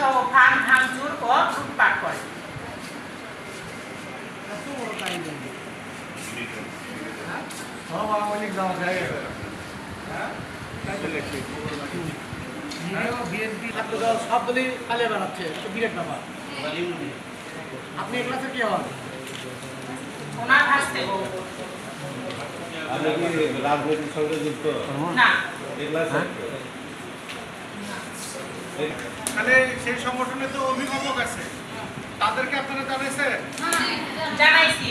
সহ ভাঙ ভাঙচুর ও লুটপাট করে সব দলই পালিয়ে বেড়াচ্ছে বিরাট ব্যাপার আপনি এগুলা। আপনি কি রাজনৈতিক সঙ্গে যুক্ত না তাহলে সেই সংগঠনে তো অভিভাবক আছে। তাদেরকে আপনারা জানাইছেন জানাইছি।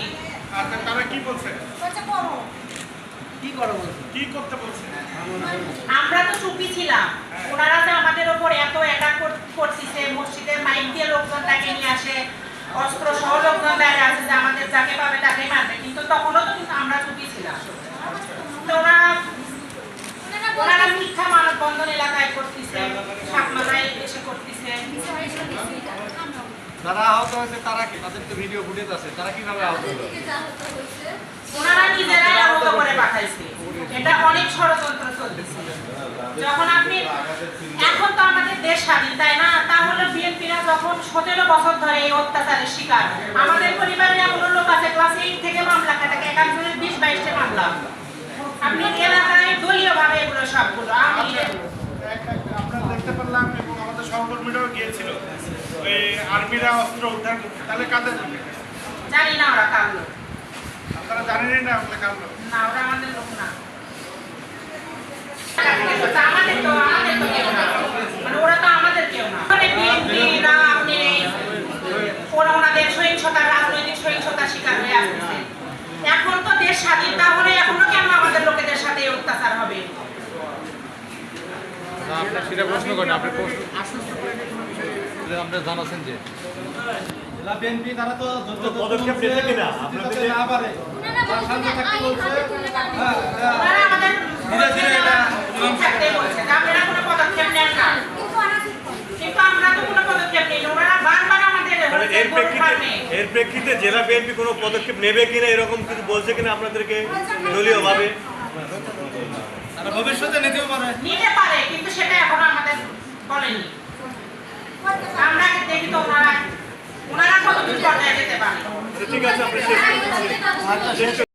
আর তারা কি বলছে? কি করে বলছেন কি করতে বলছে? আমরা তো চুপি ছিলাম। ওনারা যে আমাদের ওপর এত অ্যাটাক করতেছে মসজিদের মাইক দিয়ে লোকজন তাকে নিয়ে আসে অস্ত্র সহ লোকজন দাঁড়িয়ে আছে যে আমাদের যাকে পাবে তাকে মারবে কিন্তু তখনও তো কিন্তু আমরা চুপি ছিলাম তো ওনারা ওনারা মিথ্যা মানববন্ধন এলাকায় করতেছে সাপমালায় এসে করতেছে যারা আহত হয়েছে, তারা কি? তাদের তো ভিডিও ফুটেজ আছে। তারা কীভাবে আহত হলো? ওনারা নিজেরাই আহত করে পাঠাইছে। এটা অনেক ষড়যন্ত্র চলতেছে। যখন আপনি এখন তো আমাদের দেশ স্বাধীন, তাই না? তাহলে বিএনপিরা যখন সতেরো বছর ধরে এই অত্যাচারের শিকার, আমাদের পরিবারের এমন লোক আছে, ক্লাস এইট থেকে মামলা কাটাকে এক একজনের বিশ বাইশটা মামলা। আপনি এলাকায় দলীয় আর্মিরা অস্ত্র উদ্ধার করতে তাহলে কাদের জানি না ওরা কামলো আপনারা জানেনই না আমরা কারণ না ওরা আমাদের লোক না। আমাদের তো আমাদের তো কেউ না। মানে ওরা তো আমাদের কেউ না। মানে বিএনপি না আপনি ওরা ওনাদের সহিংসতা রাজনৈতিক সহিংসতার শিকার হয়ে আসতেছে। এখন তো দেশ স্বাধীন তাহলে এখনও কেন আমাদের লোকেদের সাথে অত্যাচার হবে? আপনার সেটা প্রশ্ন করেন আপনি প্রশ্ন আশ্বস্ত করে দিয়ে কোনো বিষয়ে আপনি জানাচ্ছেন যে। জেলা বিএনপি তারা তো পদক্ষেপ নিতে কিনা? আপনাদের না পারে। তার সামনে থাকতে বলছে। হ্যাঁ, হ্যাঁ। আমাদের ধীরে ধীরে এটা থাকতে বলছে আপনারা কোনো পদক্ষেপ নেন না। কিন্তু আমরা তো কোনো পদক্ষেপ নেই। ওনারা বারবার আমাদের এর প্রেক্ষিতে এর প্রেক্ষিতে জেলা বিএনপি কোনো পদক্ষেপ নেবে কিনা এরকম কিছু বলছে কিনা আপনাদেরকে দলীয়ভাবে? তারা ভবিষ্যতে নিতেও পারে। নিতে পারে কিন্তু সেটা এখনও আমাদের বলেনি আমরা দেখি তো ওনারা ওনারা কতদূর পর্যায়ে যেতে পারে ঠিক আছে